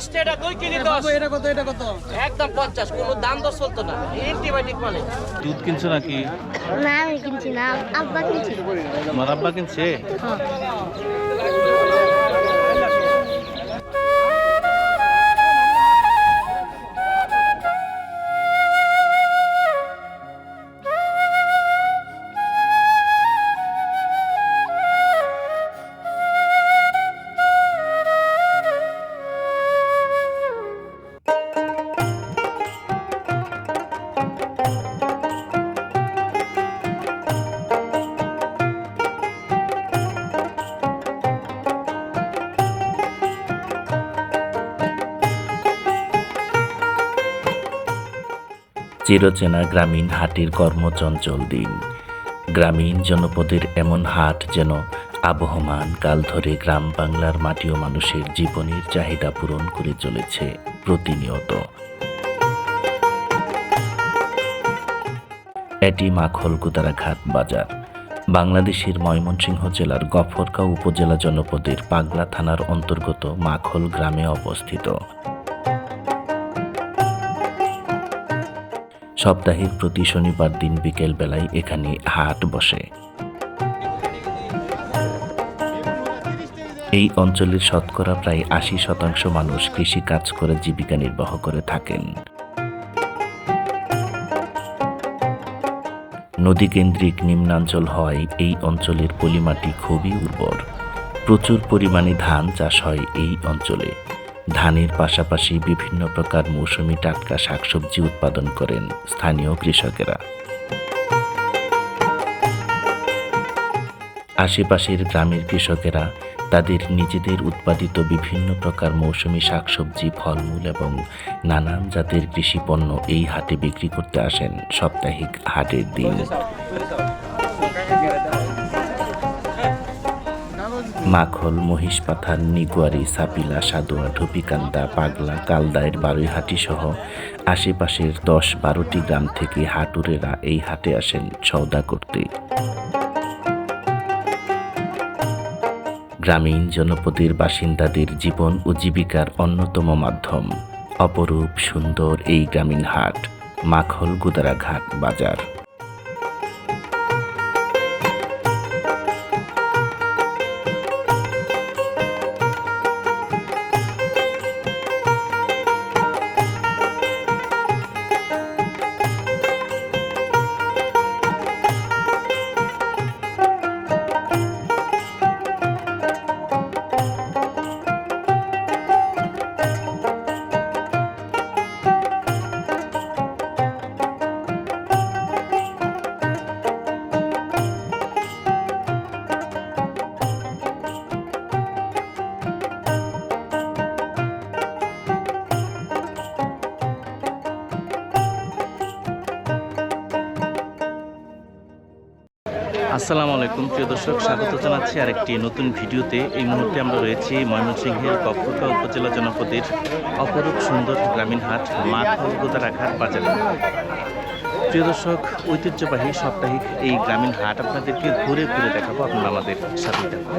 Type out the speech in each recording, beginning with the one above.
দশ এটা দুই কেজি দশ। এটা কত এটা কত? একদম পঞ্চাশ কোনো দাম দর চলতো না। অ্যান্টিবায়োটিক মানে। দুধ কিনছো নাকি? না আমি কিনছি না আব্বা কিনছি। তোমার আব্বা কিনছে? হ্যাঁ। চিরচেনা গ্রামীণ হাটের কর্মচঞ্চল দিন। গ্রামীণ জনপদের এমন হাট যেন আবহমান কাল ধরে গ্রাম বাংলার মাটি ও মানুষের জীবনের চাহিদা পূরণ করে চলেছে প্রতিনিয়ত। এটি মাখল কুতারাঘাট বাজার। বাংলাদেশের ময়মনসিংহ জেলার গফরগাঁও উপজেলা জনপদের পাগলা থানার অন্তর্গত মাখল গ্রামে অবস্থিত। সপ্তাহের প্রতি শনিবার দিন বিকেল বেলায় এখানে হাট বসে। এই অঞ্চলের শতকরা প্রায় আশি শতাংশ মানুষ কৃষি কাজ করে জীবিকা নির্বাহ করে থাকেন। নদীকেন্দ্রিক নিম্নাঞ্চল হয় এই অঞ্চলের পলিমাটি খুবই উর্বর। প্রচুর পরিমাণে ধান চাষ হয় এই অঞ্চলে। ধানের পাশাপাশি বিভিন্ন প্রকার মৌসুমি টাটকা শাকসবজি উৎপাদন করেন স্থানীয় কৃষকেরা। আশেপাশের গ্রামের কৃষকেরা তাদের নিজেদের উৎপাদিত বিভিন্ন প্রকার মৌসুমি শাকসবজি, ফলমূল এবং নানান জাতের কৃষি পণ্য এই হাটে বিক্রি করতে আসেন সাপ্তাহিক হাটের দিন। মাখল মহিষপাথার নিগুয়ারি, সাপিলা, সাদোয়া ঢুপিকান্দা পাগলা কালদায়ের বারুইহাটি সহ আশেপাশের দশ বারোটি গ্রাম থেকে হাটুরেরা এই হাটে আসেন সওদা করতে। গ্রামীণ জনপদের বাসিন্দাদের জীবন ও জীবিকার অন্যতম মাধ্যম। অপরূপ সুন্দর এই গ্রামীণ হাট, মাখল গুদারাঘাট বাজার। আসসালামু আলাইকুম, প্রিয় দর্শক, স্বাগত জানাচ্ছি আরেকটি নতুন ভিডিওতে এই মুহূর্তে আমরা রয়েছি ময়মনসিংহের কক্রকা উপজেলা জনপদের অপরূপ সুন্দর গ্রামীণ হাট মাখল গোদারাঘাট বাজারে প্রিয় দর্শক, ঐতিহ্যবাহী সাপ্তাহিক এই গ্রামীণ হাট আপনাদেরকে ঘুরে ঘুরে দেখাবো, আপনারা আমাদের সাথে থাকুন।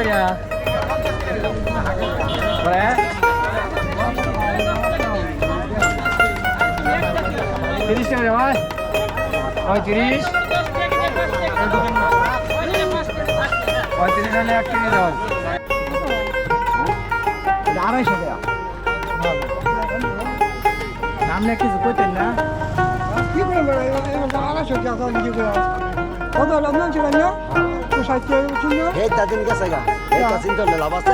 চিরিঙ্গি কত এটা বলে তিরিশ টাকা রে ভাই পঁয়ত্রিশ পঁয়ত্রিশ হলে এক কেজি দাও আড়াইশো টাকা। দাম না কিছু করতেন না? কি করে বেড়াই আড়াইশো টাকা বিক্রি করে? কত? লন্ডন ছিল না? তো ষাট টাকা ছিল এইটা দিন গেছে গা এইটা চিন্তা করলে লাভ আছে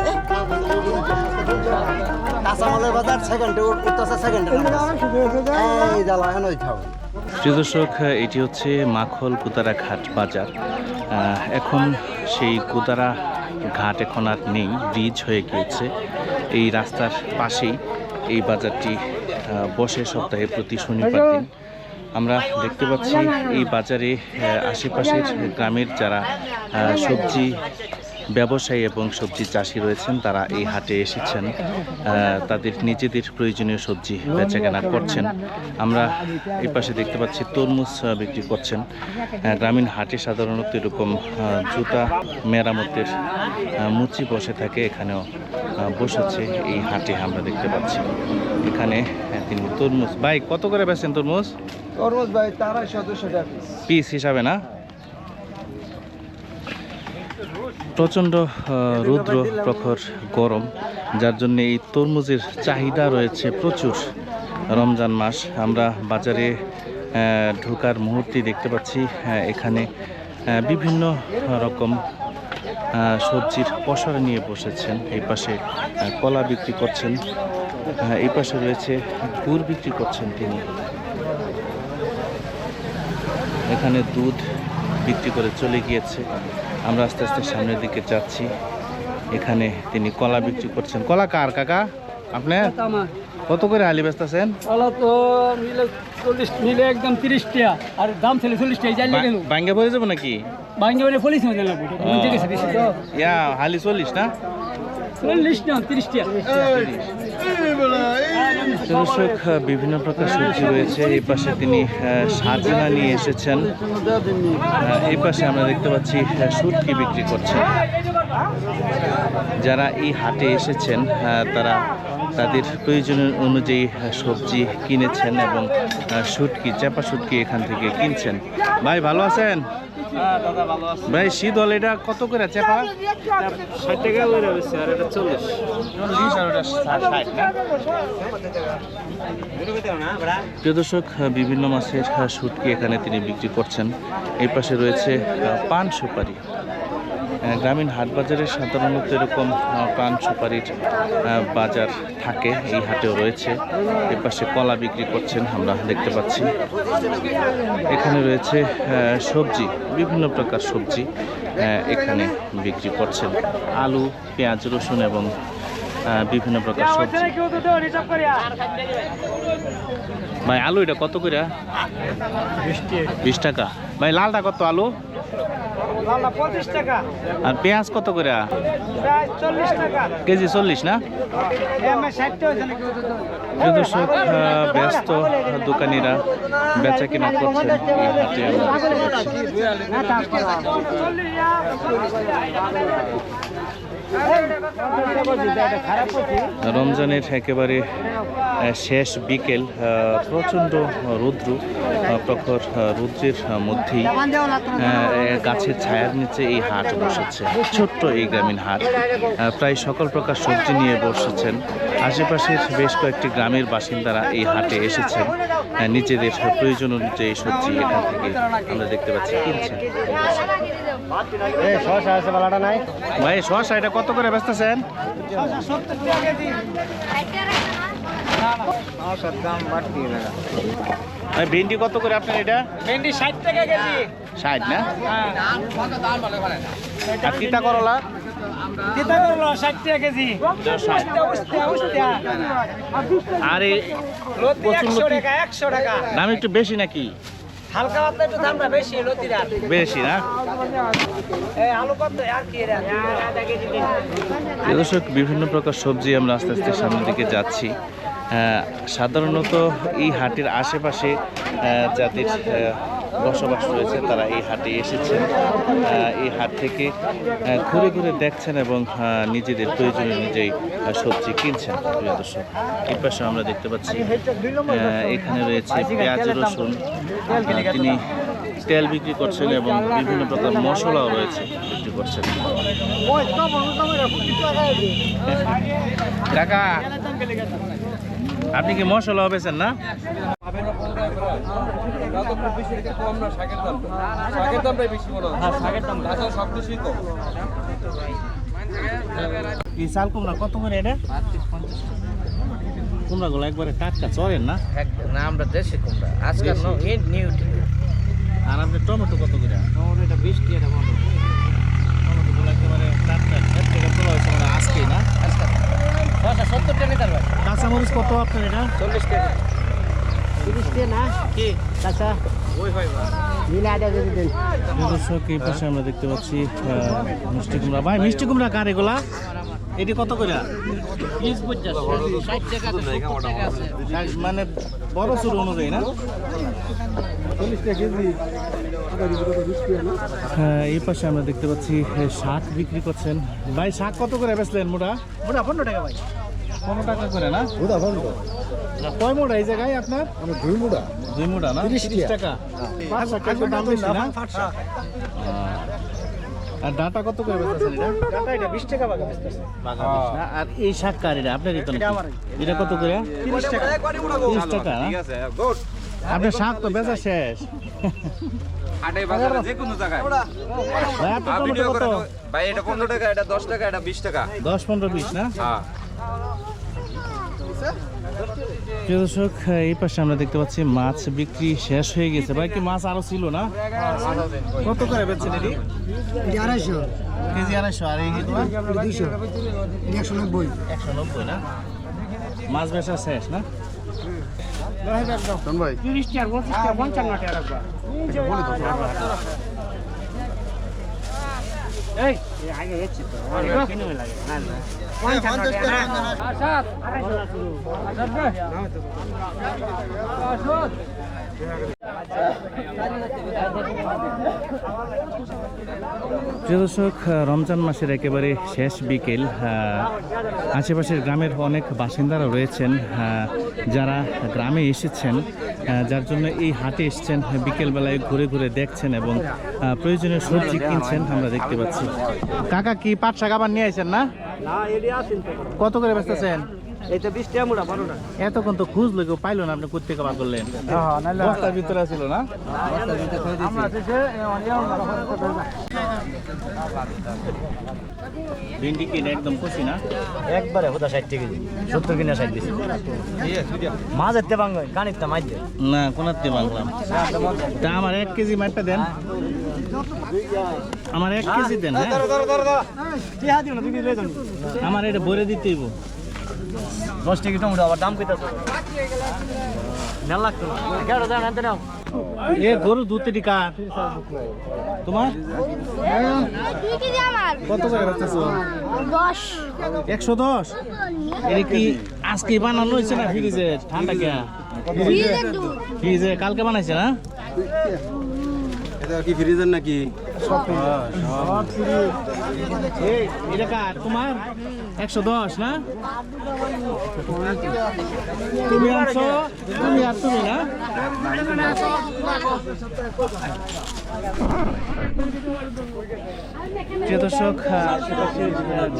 কাঁচামালের বাজার সেকেন্ডে উঠতেছে সেকেন্ডে টাকা এই জ্বালা এখন ওই থাও প্রিয় দর্শক এটি হচ্ছে মাখল কুতারা ঘাট বাজার আহ, এখন সেই কুতারা ঘাট এখন আর নেই ব্রিজ হয়ে গিয়েছে। এই রাস্তার পাশেই এই বাজারটি আহ, বসে সপ্তাহে প্রতি শনিবার দিন। আমরা দেখতে পাচ্ছি এই বাজারে আশেপাশের গ্রামের যারা সবজি ব্যবসায়ী এবং সবজি চাষি রয়েছেন তারা এই হাটে এসেছেন। তাদের নিজেদের প্রয়োজনীয় সবজি বেচাকেনা করছেন। আমরা এই পাশে দেখতে পাচ্ছি তরমুজ বিক্রি করছেন। গ্রামীণ হাটে সাধারণত এরকম জুতা মেরামতের মুচি বসে থাকে এখানেও বসেছে এই হাটে আমরা দেখতে পাচ্ছি। এখানে তিনি তরমুজ ভাই কত করে বেচেন তরমুজ? তরমুজ ভাই টাকা। পিস পিস হিসাবে না? প্রচণ্ড রৌদ্র প্রখর গরম, যার জন্য এই তরমুজের চাহিদা রয়েছে প্রচুর। রমজান মাস, আমরা বাজারে ঢোকার মুহূর্তে দেখতে পাচ্ছি এখানে বিভিন্ন রকম সবজির পসরা নিয়ে বসেছেন। এই পাশে কলা বিক্রি করছেন এই পাশে রয়েছে গুড় বিক্রি করছেন তিনি। এখানে দুধ বিক্রি করে চলে গিয়েছে। আমরা আস্তে আস্তে সামনের দিকে যাচ্ছি। এখানে তিনি কলা বিক্রি করছেন। কলা কার কাকা? আপনি কত করে আলি বেচতেছেন? কলা তো নিলে চল্লিশ নিলে একদম তিরিশ টাকা আর দাম ছিল চল্লিশ টাকা ভাঙ্গে পড়ে যাব নাকি? ভাঙ্গে বলে ফলিস ইয়া হালি চল্লিশ না? দর্শক বিভিন্ন প্রকার সবজি রয়েছে। এই পাশে তিনি সাজনা নিয়ে এসেছেন। এই পাশে আমরা দেখতে পাচ্ছি সুটকি বিক্রি করছেন। যারা এই হাটে এসেছেন তারা তাদের প্রয়োজন অনুযায়ী সবজি কিনেছেন এবং শুটকি চাপা শুটকি এখান থেকে কিনছেন। ভাই ভালো আছেন? ভাই শীতল এটা কত করে চেপা? ষাট টাকা করে আর এটা চল্লিশ। চল্লিশ আর ওটা ষাট না প্রিয় দর্শক বিভিন্ন মাছের শুটকি এখানে তিনি বিক্রি করছেন। এই পাশে রয়েছে পান সুপারি। গ্রামীণ হাট বাজারে সাধারণত এরকম পান সুপারির বাজার থাকে এই হাটেও রয়েছে। এই পাশে কলা বিক্রি করছেন আমরা দেখতে পাচ্ছি। এখানে রয়েছে সবজি বিভিন্ন প্রকার সবজি এখানে বিক্রি করছেন। আলু পেঁয়াজ রসুন এবং বিভিন্ন প্রকার সবজি। ভাই আলু এটা কত করে? বিশ টাকা। ভাই লালটা কত আলু? আর পেঁয়াজ কত করে? কেজি চল্লিশ না? দর্শক ব্যস্ত দোকানিরা বেচা কিনা করছেন। পাচ্ছি। রমজানের একেবারে শেষ বিকেল প্রচণ্ড রৌদ্র প্রখর রৌদ্রের মধ্যেই গাছের ছায়ার নিচে এই হাট বসেছে ছোট্ট এই গ্রামীণ হাট। প্রায় সকল প্রকার সবজি নিয়ে বসেছেন। আশেপাশের বেশ কয়েকটি গ্রামের বাসিন্দারা এই হাটে এসেছেন। নিজেদের প্রয়োজন অনুযায়ী সবজি এখান থেকে আমরা দেখতে পাচ্ছি। কিনছেন ভাই শসা এটা কত করে বেচতেছেন? ভাই ভেন্ডি কত করে আপনার এটা? ভেন্ডি ষাট টাকা কেজি। ষাট না? আর তিতা করলা? চিন্তা করল ষাট টাকা কেজি। আর একশো? টাকা দাম একটু বেশি নাকি? হালকা পাতলা একটু দামটা বেশি লতিরা বেশি না? এই আলু কত আর কি দর্শক বিভিন্ন প্রকার সবজি আমরা আস্তে আস্তে সামনের দিকে যাচ্ছি। সাধারণত এই হাটের আশেপাশে যাদের আহ, বসবাস রয়েছে তারা এই হাটে এসেছেন এই হাট থেকে ঘুরে ঘুরে দেখছেন এবং নিজেদের প্রয়োজন অনুযায়ী সবজি কিনছেন, প্রিয় দর্শক। এই পাশে আমরা দেখতে পাচ্ছি এখানে রয়েছে পেঁয়াজ, রসুন। তিনি তেল বিক্রি করছেন এবং বিভিন্ন প্রকার মশলাও রয়েছে বিক্রি করছেন। কাকা, আপনি কি মশলা হবেছেন না? এই চাল কুমড়া কত করে এটা? কুমড়া গুলো একবারে টাটকা চলেন না? না আমরা দেশি কুমড়া। আজকাল নিউ আর আপনি টমেটো কত করে? এটা বিশ টাকা টমেটো গুলো একেবারে টাটকা। ক্ষেত থেকে তোলা হয়েছে মানে আজকেই না? আজকাল। ছশো সত্তর টাকা কাঁচামরিচ কত আপনার এটা? চল্লিশ টাকা দর্শক এই পাশে আমরা দেখতে পাচ্ছি আহ, মিষ্টি কুমড়া। ভাই মিষ্টি কুমড়া কার এগুলা? এটি কত করে মানে বড় চুর অনুযায়ী না? হ্যাঁ এই পাশে আমরা দেখতে পাচ্ছি শাক বিক্রি করছেন। ভাই শাক কত করে বেচলেন মোটা? মোটা পনেরো টাকা ভাই। পনেরো টাকা করে না? বুধা বন্ধ কয় মোটা এই জায়গায় আপনার? আমি দুই মুড়া। দুই মোটা না? তিরিশ তিরিশ টাকা। দাম বেশি না? আর ডাটা কত করে বেচতেছেন এটা? এটা বিশ টাকা বাগা বেচতেছে বাঘা না? আর এই শাক কার এটা? আপনারই তো নাকি? এটা কত করে? টাকা। টাকা? আপনার শাক তো বেচা শেষ। হাটে বাজারে যে কোনো জায়গায়। ভাই আপনার ভিডিও কত? ভাই এটা পনেরো টাকা এটা দশ টাকা এটা বিশ টাকা। দশ পনেরো বিশ না? হ্যাঁ। প্রিয় দর্শক এই পাশে আমরা দেখতে পাচ্ছি মাছ বিক্রি শেষ হয়ে গেছে। ভাই কি মাছ আরও ছিল না? কত করে বেচছেন এটি? আড়াইশো। কেজি আড়াইশো আর এই দুইশো। একশো নব্বই। একশো নব্বই না? মাছ বেচা শেষ না? ভাই। তিরিশ টাকা পঁচিশ টাকা পঞ্চান্ন টাকা রাখবা। এই এই আগে প্রিয় দর্শক রমজান মাসের একেবারে শেষ বিকেল আশেপাশের গ্রামের অনেক বাসিন্দারা রয়েছেন যারা গ্রামে এসেছেন যার জন্য এই হাটে এসছেন বিকেলবেলায় ঘুরে ঘুরে দেখছেন এবং প্রয়োজনীয় সবজি কিনছেন আমরা দেখতে পাচ্ছি। কাকা কি পাট শাক আবার নিয়ে আসেন না কত করে বেচতেছেন? তো বিশ টাকা মুড়া বারো টাকা এতক্ষণ তো খুঁজলো কেউ পাইলো না আপনি কোথেকে বার করলেন? বস্তার ভিতরে ছিল না? আমরা দেশে ভিন্ডি কিনে একদম খুশি না? একবারে হুদা ষাট টাকা কেজি সত্তর কিনা ষাট দিছি মাছ কানিতে মাছ না কোনাতে বাংলাম তা আমার এক কেজি মাঠটা দেন। আমার এক কেজি দেন হ্যাঁ? টিহা দিও না তুমি লই যাও আমার এটা ভরে দিতেইব। দশ টাকা টমেটো আবার দাম কইতাছ। মেলা লাগতো না কেডা জান আনতে নাও। এ গরু দুধ কার তোমার? কত করে দশ একশো দশ? এটা কি আজকে বানানো হয়েছে না ফ্রিজে? ঠান্ডা কে? ফ্রিজে কালকে বানাইছে না? এটা কি ফ্রিজের নাকি? এটা কার? তোমার? একশো দশ, না? তুমি আনছো? তুমি আর তুমি না? প্রিয় দর্শক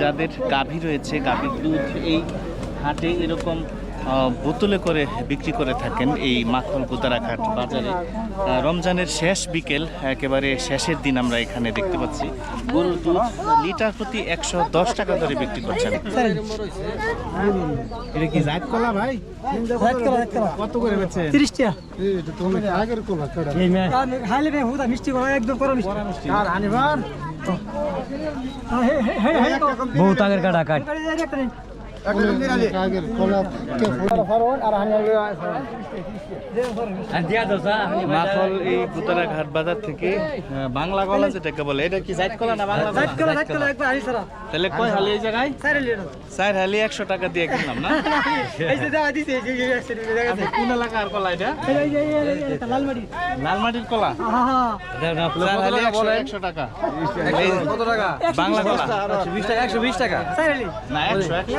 যাদের গাভী রয়েছে, গাভীর দুধ এই হাটে এরকম বোতলে করে বিক্রি করে থাকেন এই মাখন কুতারাঘাট বাজারে রমজানের শেষ বিকেল একেবারে শেষের দিন আমরা এখানে দেখতে পাচ্ছি গরুর দুধ লিটার প্রতি একশো দশ টাকা ধরে বিক্রি করছেন এটা কি জাত কলা ভাই কত করে বেচেন তিরিশ টাকা আগের কোলা কেডা এই মে হাইলে রে হুদা মিষ্টি করা একদম করো মিষ্টি আর আনিবার বহুত আগের কাটা কাট মাখল এই কুতারাঘাট বাজার থেকে বাংলা কলা যেটাকে বলে এটা কি জাত কলা না বাংলা কলা? কলা জাত কলা একবার আনি তাহলে কয় হালি এই জায়গায়? চার হালি একশো টাকা দিয়ে কিনলাম না? এই যে দাও দিছে এই যে এই যে দেখা আপনি কোন এলাকার কলা এটা? এই যে এই লালমাটি। লালমাটির কলা? হা চার হালি একশো একশো টাকা? কত টাকা? বাংলা কলা? বিশ টাকা। একশো বিশ টাকা? সাইরে লি না একশো একশো।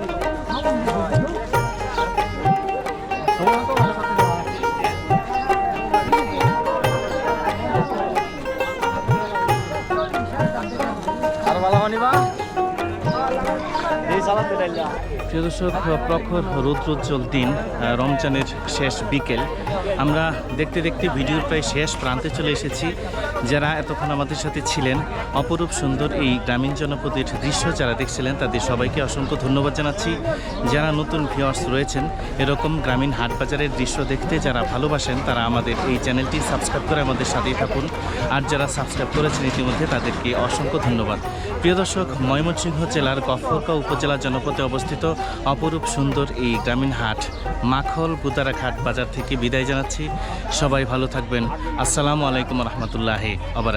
প্রিয় দর্শক প্রখর রৌদ্রোজ্জ্বল দিন রমজানের শেষ বিকেল। আমরা দেখতে দেখতে ভিডিওর প্রায় শেষ প্রান্তে চলে এসেছি। যারা এতক্ষণ আমাদের সাথে ছিলেন, অপরূপ সুন্দর এই গ্রামীণ জনপদের দৃশ্য যারা দেখছিলেন, তাদের সবাইকে অসংখ্য ধন্যবাদ জানাচ্ছি। যারা নতুন ভিউয়ার্স রয়েছেন, এরকম গ্রামীণ হাট বাজারের দৃশ্য দেখতে যারা ভালোবাসেন, তারা আমাদের এই চ্যানেলটি সাবস্ক্রাইব করে আমাদের সাথেই থাকুন। আর যারা সাবস্ক্রাইব করেছেন ইতিমধ্যে, তাদেরকে অসংখ্য ধন্যবাদ। প্রিয় দর্শক, ময়মনসিংহ জেলার গফরগাঁও উপজেলা জনপদে অবস্থিত অপরূপ সুন্দর এই গ্রামীণ হাট, মাখল বুদারাঘাট বাজার থেকে বিদায় জানাচ্ছি। সবাই ভালো থাকবেন। আসসালামু আলাইকুম রহমতুল্লাহ। अब